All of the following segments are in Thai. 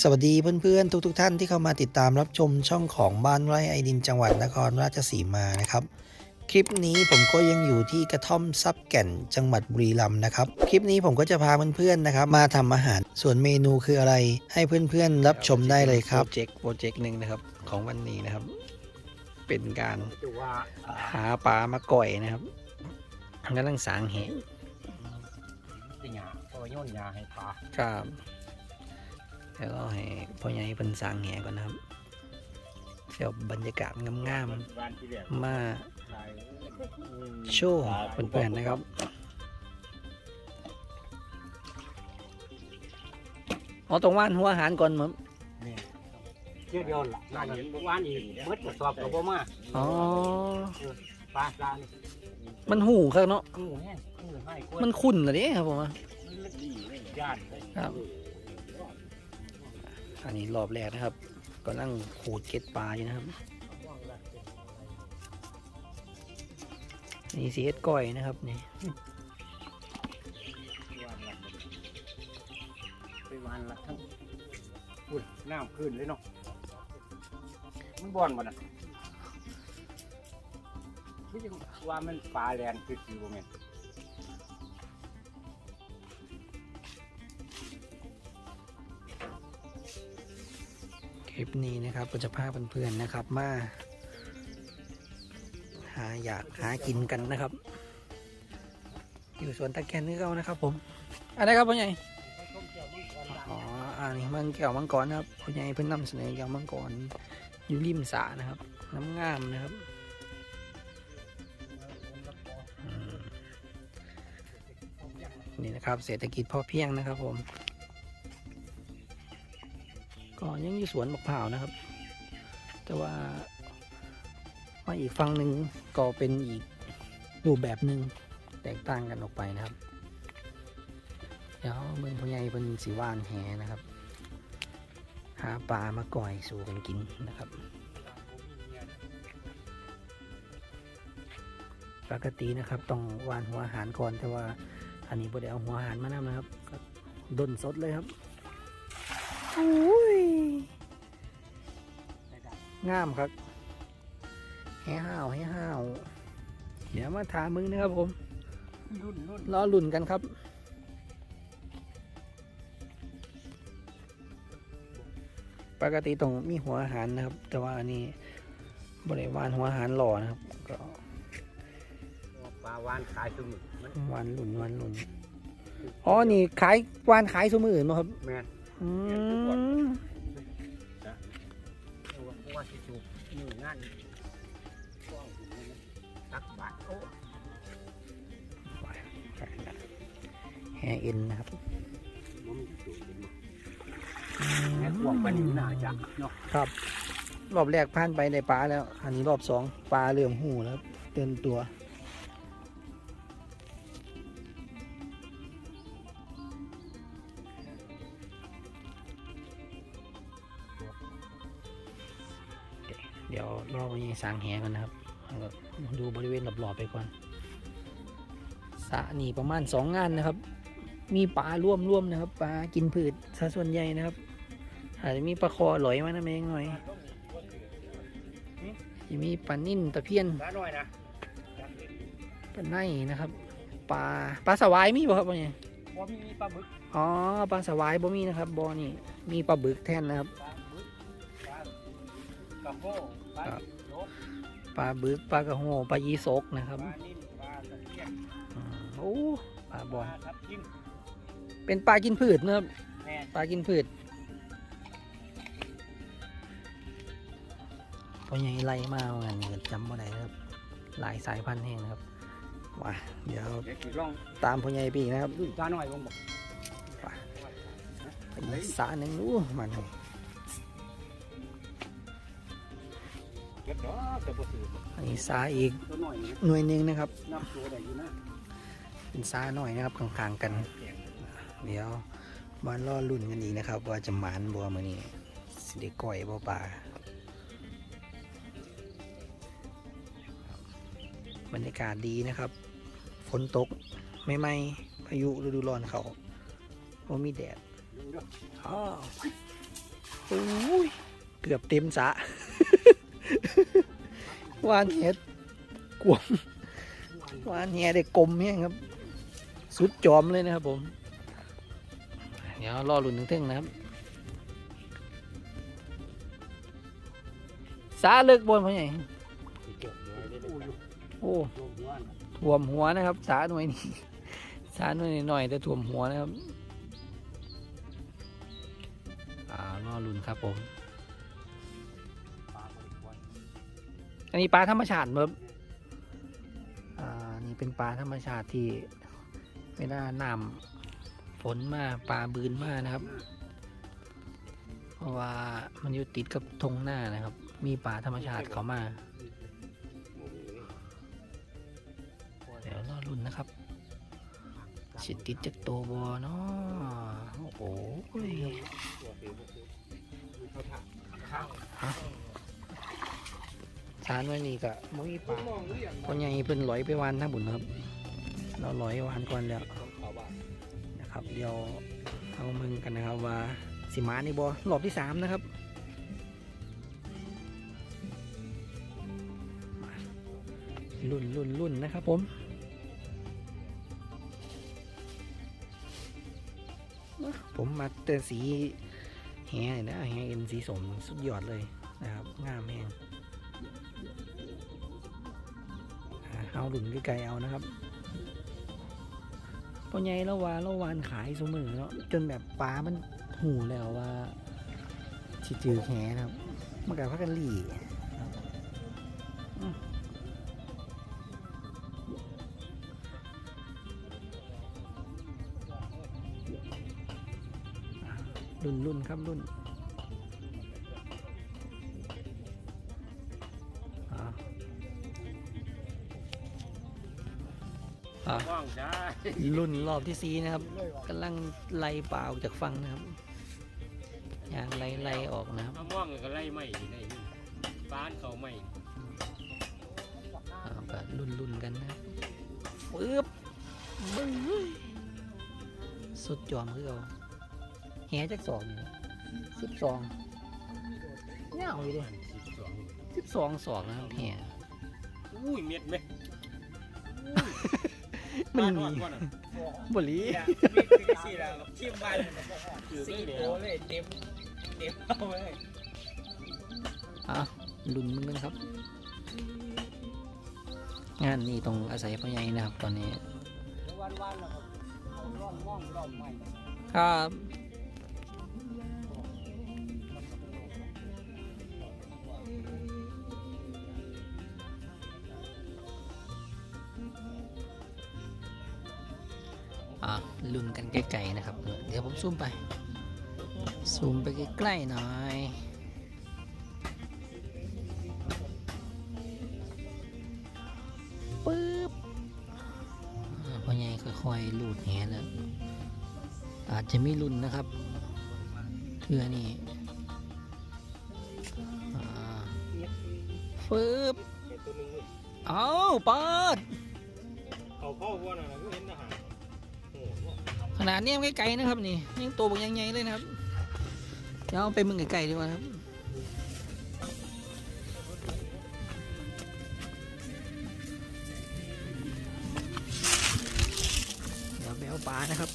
สวัสดีเพื่อนๆ ทุกๆทท่านที่เข้ามาติดตามรับชมช่องของบ้านไร่ไอดินจังหวัดนครราชสีมานะครับ คลิปนี้ผมก็ยังอยู่ที่กระท่อมซับแก่นจังหวัดบุรีรัมย์นะครับ คลิปนี้ผมก็จะพาเพื่อนๆนะครับมาทำอาหารส่วนเมนูคืออะไร ให้เพื่อนๆ รับชมได้เลยครับโปรเจกต์โปรเจกต์หนึ่งนะครับของวันนี้นะครับ เป็นการจะว่าหาปลามาก่อยนะครับกำลังสางเหสิหยาพอย่นยาให้ปลาครับ แล้วก็ให้พ่อใหญ่เป็นสางแหก่อนนะครับเที่ยวบรรยากาศงามบ้านที่แรกๆมาขายโชว์เพื่อนๆนะครับเอาตรงว่านหัวอาหารก่อนมั้งเที่ยวเดียวละร้านเห็นบอกว่านี่เมื่อกระสอบกับบ่มาอ๋อปลาปลานี่มันหูครับเนาะหูแห้งหูให้คนมันขุ่นเหรอเนี่ยครับผมอะย่านครับ อันนี้รอบแรกนะครับกำลังขูดเก็ดปลาอยู่นะครับ นี่สีเอ็ดก้อยนะครับนี่ไปวันละทั้งพุ่นน้ำขึ้นเลยเนาะมันบ่อนบ่น่ะไม่ใช่ว่ามันปลาแลนคือสิบ่แม่น นี้นะครับก็จะพาเพื่อนๆนะครับมาหาอยากหากินกันนะครับ อยู่สวนตะแกนนี่เขานะครับผมอะไรครับพ่อใหญ่อ๋ออันนี้มันแก้วมังกรนะครับพ่อใหญ่เพิ่นนำเสนอแก้วมังกรอยู่ริมสระนะครับน้ำงามนะครับนี่นะครับ เศรษฐกิจพอเพียงนะครับผม ยังอยู่สวนมะพร้าวนะครับ แต่ว่ามาอีกฝั่งหนึ่งก็เป็นอีกรูปแบบหนึ่งแตกต่างกันออกไปนะครับ เดี๋ยวเมืองพ่อใหญ่เป็นสีว่านแหนะครับ หาปลามาก่อยสู่กันกินนะครับ ปกตินะครับต้องว่านหัวอาหารก่อนแต่ว่าอันนี้บ่ได้เอาหัวอาหารมานำนะครับก็ดนสดเลยครับ งามครับแห่ห้าวแห่ห้าวเดี๋ยวมาถามมึงนะครับผมรุ่นรุ่นรอลุ่นกันครับปกติต้องมีหัวอาหารนะครับ แต่ว่าอันนี้บริวารหัวอาหารหล่อนะครับ ก็ปลาวานขายสมุนมันวันหลุนวันหลุนอ๋อนี่ ขาย วานขายสมืออื่นมาครับแม่น อืมเอาว่าว่าสิถูกนี่งานกว้างอยู่นี่นะตักบาทโอ้แห่เอ็นนะครับบ่มีสูงเลยแม่กว้างปานนี้น่าจะเนาะครับ รอบแรกผ่านไปในปลาแล้ว อันนี้รอบสองปลาเริ่มหูแล้วครับเตือนตัว รอไปสางแหกันนะครับแล้วก็ดูบริเวณรอบๆไปก่อนสระนี่ประมาณสองงานนะครับ มีปลาร่วมร่วมๆนะครับปลากินพืชซะส่วนใหญ่นะครับ อาจจะมีปลาคอหลอยมานะเองหน่อยจะมีปลานิ่นตะเพียนปลาน้อยนะปลาไนนะครับปลาปลาสวายมีบ่ครับเนี่ยบ่มีปลาบึกอ๋อปลาสวายบ่มีนะครับบ่อนี่มีปลาบึกแทนนะครับ โปงปลาครับโลกปลาบึกปลากระโหปลายีสกนะครับปลานิ่มปลาตะเพียนอืมโอ้ปลาบปอลาลทับทิมเป็นปลากินพืชนะครับแม่ปลากินพืชพอใหญ่ไล่มาเอางานนี้ก็จำบ่ได้นะครับ หลายสายพันธุ์แห่งนะครับว้าเดี๋ยวเด็กสิลองตามพ่อใหญ่ไปอีกนะครับดูปลาน้อยบ่บอกไปอีกสาหนึ่งอู้มันเก็บ อันนี้สาอีกหน่วยหนึ่งนะครับนับตัวได้อยู่นะเป็นสาหน่อยนะครับข้างๆกัน เดี๋ยวมารอรุ่นกันอีกนะครับ ว่าจะหมานบัวมือนี้สิได้ก่อยบ่ป่าบรรยากาศดีนะครับฝนตกไม่ไม่พายุฤดูร้อนเขาบ่มีแดดดึงเด้ออ๋อโอ้ยเกือบเต็มสะ วานเห็ดกวมวานแหได้กลมเนี่ยครับ สุดจอมเลยนะครับผม เดี๋ยวรอลุ่นถึงๆนะครับสาเลิกบนพ่อใหญ่เก็บไว้ได้เลยโอ้โยมว่าท่วมหัวนะครับ สาหน่วยนี้สาหน่วยหน่อยๆแต่ท่วมหัวนะครับ อ่ารอลุ่นครับผม อันนี้ปลาธรรมชาติครับอ่า นี่เป็นปลาธรรมชาติที่ไม่น่าน้ำฝนมาปลาบืนมานะครับ เพราะว่ามันอยู่ติดกับทงหน้านะครับ มีปลาธรรมชาติเขามาเดี๋ยวรอรุ่นนะครับสิติดจากโตวบอเนาะโอ้โห ชานไว้นี่ก็มุ้ยปลามองหรือยังพ่อใหญ่เพิ่นลอยไปวานทั้งบุญครับ เราลอยวานก่อนแล้วนะครับ เดี๋ยวเอามึงกันนะครับว่าสิมานี่บอรอบที่สามนะครับรุ่นรุ่นรุ่นนะครับผมผมมาเตอสีแหเลยนะแหเอ็นสีสมสุดยอดเลยนะครับงามแห้ง เอาดุนไกลๆเอานะครับพอใหญ่แล้วาล้วานขายเสมอเนาะจนแบบปลามันหูแล้วว่าชิจือแหนะครับมันกับพักกันหลี่รุ่นรุ่นครับรุ่น อ่าว่างได้รุ่นรอบที่สีนะครับกำลังไล่ปลาออกจากฝั่งนะครับยางไล่ไล่ออกนะครับมะม่วงก็ไล่ไม่ได้บ้านเขาไม่เอาก็รุ่นรุ่นกันนะครับปึ๊บบึ้งสุดจอมคือเอาแหจักสองสิบสองเงาอยู่เลยสิบสองสิบสองสองนะครับแหอุ้ยเม็ดไหม มันมีก่อนอะบหลีสี่แล้วทีมบ้านสี่โตเลยเต็มเต็มเอาเลยอะรุ่นมึงกันครับ งานนี้ต้องอาศัยพ่อใหญ่นะครับ ตอนนี้วันวันเราเอาร่อนม่องร่อนใหม่ครับ กันใกล้ๆนะครับ เดี๋ยวผมซูมไป ซูมไปใกล้ๆหน่อยปึ๊บอ่าพ่อใหญ่ค่อยๆลูดแหนะอาจจะมีลุ้นนะครับเทือนี่ปึ๊บเอาปิดเขาเข้าว่าน่ะก็เห็นอาหาร นาดนี้ยังไกลๆนะครับนี่ยังตัวบางยังไงเลยนะครับเดี๋ยวไปมึงไกลๆดีกว่าครับเดี๋ยวไปเอาปลานะครับ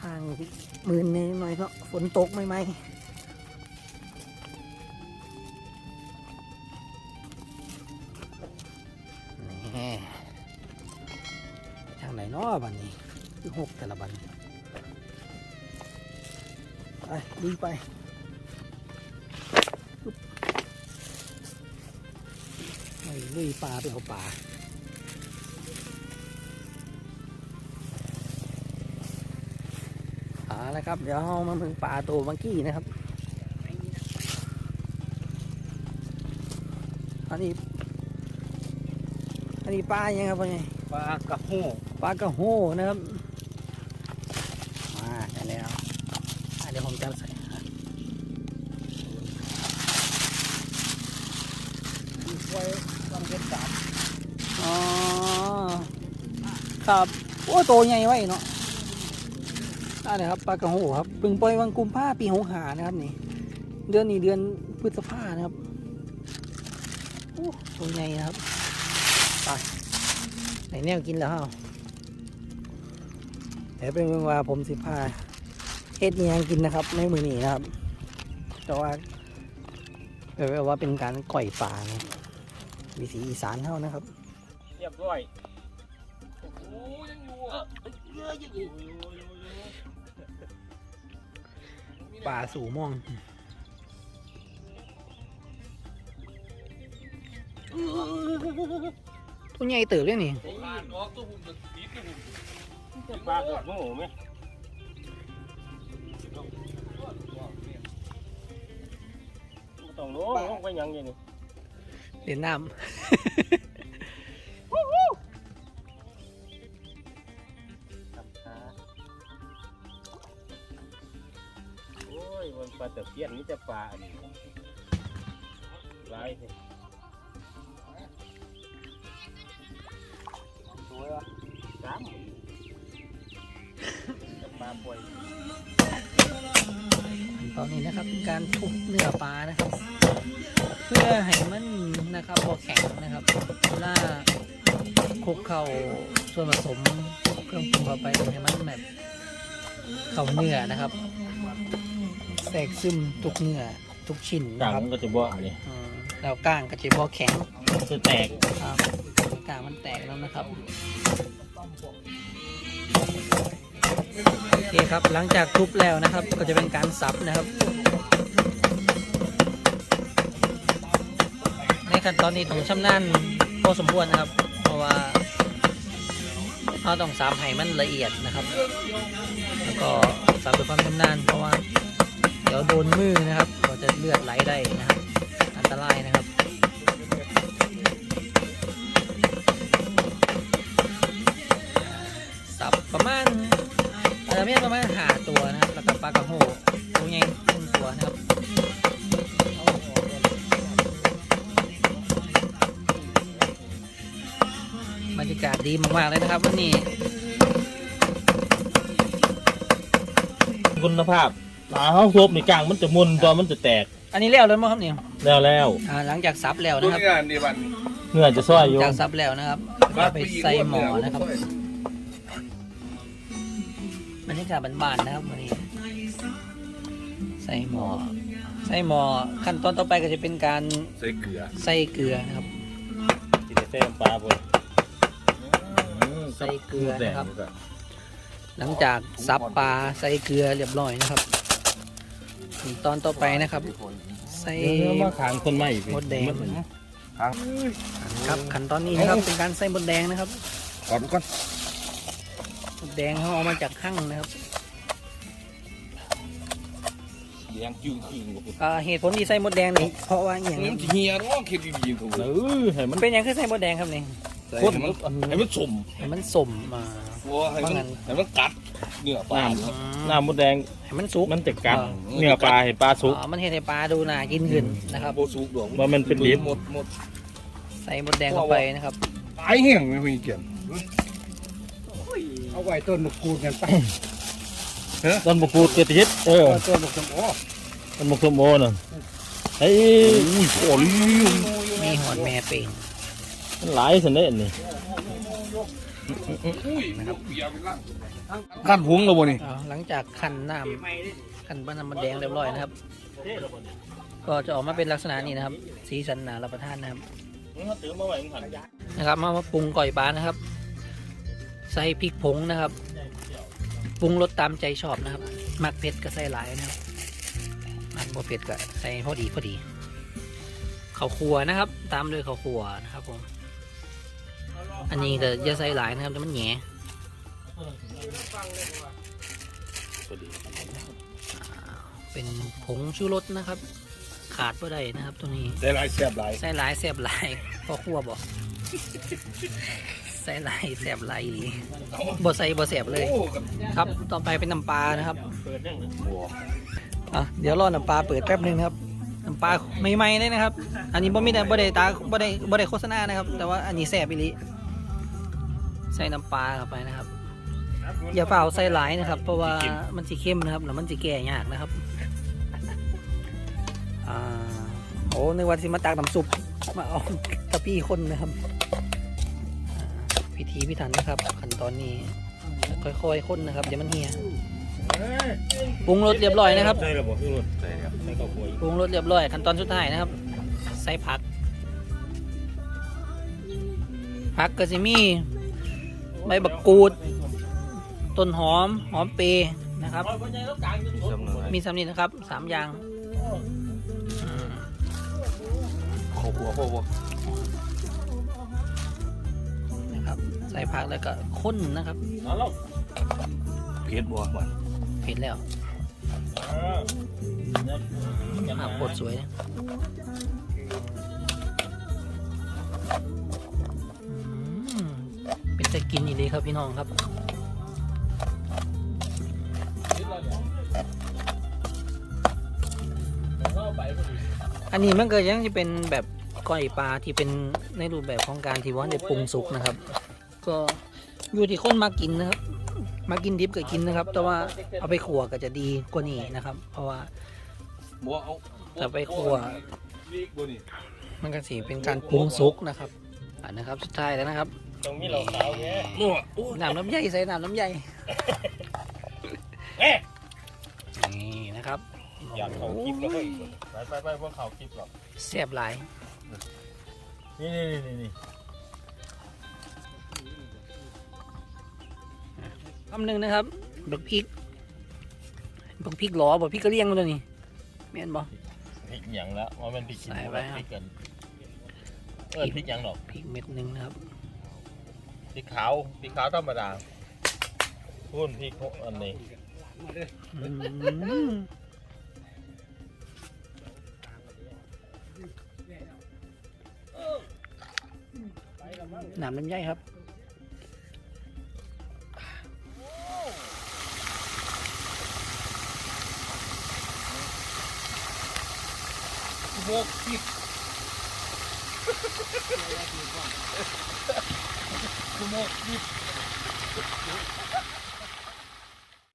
ทางมือนิดหน่อยก็ฝนตกไม่ไหม นี้คือหกแต่ละบันไปลุยไปปึ๊บไปลุยปลาไปเอาปลาเอาละครับ เดี๋ยวเรามาเมืองปลาตัวบังกี้นะครับ อันนี้ อันนี้ปลายังครับพ่อใหญ่ปลากระโหปลากระโหนะครับ มาได้แล้วอะเดี๋ยวผมจะใส่อะ ไว้ต้องเป็นสามอ๋อครับโอ้โตใหญ่ไว้เนาะออ่านะครับปลากระโหครับเพิ่งปล่อยวังกุมภาปีหกหานะครับนี่ เดือนนี้เดือนพฤษภานะครับโอ้ตัวใหญ่นะครับไปไหนแนวกินแล้วเฮาเดี๋ยวเป็นเวลาผมสิพาเฮ็ดอิหยังกินนะครับในมือหนีนะครับ แต่ว่าแบบว่าเป็นการก่อยปลานะ วิถีอีสานเท่านะครับ เรียบร้อยป่าสู่ม่องตัวใหญ่เติบเลยนี่ปลาเกือบโง่ไหมไม่ต้องรู้ลงไปยังอยังนี่ เล่นน้ครับอ่าโอ้ยมันปลาตะเพียนนี่จะปลาอันนี้หลายสิสวยวะสามจะปลาป่วยำตอนนี้นะครับเป็นการทุบเนื้อปลานะครับเพื่อให้มันนะครับพอแข็งนะครับเวลาคลุกเข้าส่วนผสมเครื่องปรุงเข้าไปให้มันแบบเข้าเนื้อนะครับแทรกซึมทุกเนื้อทุกชิ้นกลานะงครับมันก็จะบ่อันนี้อืมแล้วก้างก็จะพอแข็ง จะแตกครับกางมันแตกแล้วนะครับ โอเคครับ หลังจากทุบแล้วนะครับ ก็จะเป็นการสับนะครับ ขั้นตอนนี้ต้องชำนาญพอสมควรนะครับ เพราะว่าเราต้องสับให้มันละเอียดนะครับ แล้วก็สับด้วยความชำนาญเพราะว่าเดี๋ยวโดนมือนะครับ ก็จะเลือดไหลได้นะครับ อันตรายนะครับสับประมาณอาจจะมีประมาณหาตัวนะครับ แล้วก็ปลากระโห ดีมากๆเลยนะครับวันนี้ คุณภาพปลาเขาครบนี่กลางมันจะมุนตัวมันจะแตก อันนี้แล้วแล้วมั้งครับเนี่ยแล้วแล้วอ่าหลังจากซับแล้วดูนะครับงานดีวันเนื้อจะซ้อยอยู่จากซับแล้วนะครับก็ไปใส่หมอนะครับบรรยากาศบ้านๆนะครับวันนี้ ใส่หมอ ใส่หมอขั้นตอนต่อไปก็จะเป็นการใส่เกลือใส่เกลือนะครับที่ได้ใส่น้ำปลาบ่ ใส่เกลือนะครับ หลังจากซับปลาใส่เกลือเรียบร้อยนะครับขั้นตอนต่อไปนะครับ ใส่เนื้อมาขางคนใหม่มดแดงมันครับขั้นตอนนี้นะครับเป็นการใส่มดแดงนะครับก่อนก่อนมดแดงเขาเอามาจากหั่งนะครับแดงจึงจริงอ่าเหตุผลที่ใส่มดแดงนี่เพราะว่าอหย่างน้ำเฮียร้องคิดดีๆถูกเออให้มันเป็นอย่างคือใส่มดแดงครับนี่ ให้มันให้มันสมให้มันสมมาว่าให้มันให้มันกัดเนื้อปลาน้ำมดแดงให้มันสุก มันจะกัดเนื้อปลาให้ปลาสุก อ๋อมันเห็นให้ปลาดูน่ากินขึ้นนะครับ โบสุกดอกว่ามันเป็นดิบหมดหมดใส่มดแดงเข้าไปนะครับตายเหี้ยงไม่มีเกี่ยนเอาไว้ต้นมะกรูดกันไปต้นมะกรูดเจ็ดทิศเออต้นมะกรูดโอ้ต้นมะกรูดโมน่ะเฮ้ยยโอ้ยมีหอนแม่เป่งมัน หลายสันเด้นี่ขั้นพุงแล้วบ่นี่อ๋อหลังจากคั่นน้ำคั่นบ้านน้ำมดแดงเรียบร้อยนะครับ ก็จะออกมาเป็นลักษณะนี้นะครับ สีสันหนารับประทานนะครับ เขาตื้อมาไว้หันนะครับมามาปรุงก่อยปลานะครับ ใส่พริกผงนะครับปรุงรสตามใจชอบนะครับมักเผ็ดก็ใส่หลายนะครับมักบ่เผ็ดก็ใส่พอดีพอดีข้าวคั่วนะครับ ตามด้วยข้าวคั่วนะครับผม อันนี้ก็อย่าใส่หลายนะครับแต่มันแหงเป็นผงชูรสนะครับ ขาดบ่ได้นะครับ ตัวนี้ได้หลายแซ่บหลายใส่หลายแสบหลายพอคั่วบอกใส่หลายแสบหลายอีหลีบ่ใส่บ่แสบเลยโอ้กับครับต่อไปเป็นน้ำปลานะครับเปิดได้เลยบัวอะเดี๋ยวรอน้ำปลาเปิดแป๊บหนึงนะครับน้ำปลาใหม่ๆเลยนะครับ อันนี้บ่มีแต่บ่ได้ตาบ่ได้บ่ได้โฆษณานะครับ แต่ว่าอันนี้แสบอีหลีใส่น้ำปลาเข้าไปนะครับ อย่าเปล่าใส่หลายนะครับ เพราะว่ามันจะเข้มนะครับแล้วมันจะแก่ยากนะครับอ่าโอ้นึกว่าสิมาตักน้ำซุปมาเอาตะปี้คนนะครับอ่าพิธีพิถันนะครับขั้นตอนนี้ ค่อยๆคนนะครับเดี๋ยวมันเหี่ยปรุงรสเรียบร้อยนะครับใส่ระบบที่รถใส่ครับใส่ข้าวโพดปรุงรสเรียบร้อยขั้นตอนสุดท้ายนะครับ ใส่ผักผักก็จะมี ใบบักกูด ต้นหอม หอมเปรย์นะครับ มีสำนีนะครับสามอย่างอืมขอบหัวพ่อบ่นะครับ ใส่ผักแล้วก็ข้นนะครับเอาลงเผ็ดบ่มันเผ็ดแล้วภาพโคตรสวยนะ จะกินอีกเลยครับพี่น้องครับอันนี้มันก็ยังจะเป็นแบบก้อยปลาที่เป็นในรูปแบบของการที่ว่าได้ปรุงสุกนะครับ ก็อยู่ที่คนมากินนะครับ มากินดิบก็กินนะครับ แต่ว่าเอาไปขัวก็จะดีกว่านี้นะครับ เพราะว่าบ่ไปขัวลีกบ่นี่มันก็สิเป็นการปรุงสุกนะครับอ่านะครับสุดท้ายแล้วนะครับ ต้องมีเหล่าขาวแค่บ่โอ้น้ำน้ำใหญ่ใส่น้ำน้ำใหญ่เอ๊ะนี่นะครับอยากเขาคลิปแล้วเฮ้ยไปไปไปพวกเขาคลิปหรอกแซ่บหลายนี่นี่นี่นี่คำหนึ่งนะครับบักพริกบักพริกหลอบักพริกกระเลียงมาตัวนี้แม่นบ่พริกหยังแล้วว่ามันพริกขี้หใส่นูไปแล้วครับพริกกันเออพริกหยังดอกพริกเม็ดหนึ่งนะครับ พริกขาวพริกขาวธรรมดาพุ่นพริกพวกอันนี้อืมน้ำน้ำใหญ่ครับโบกผิดโบ กผิด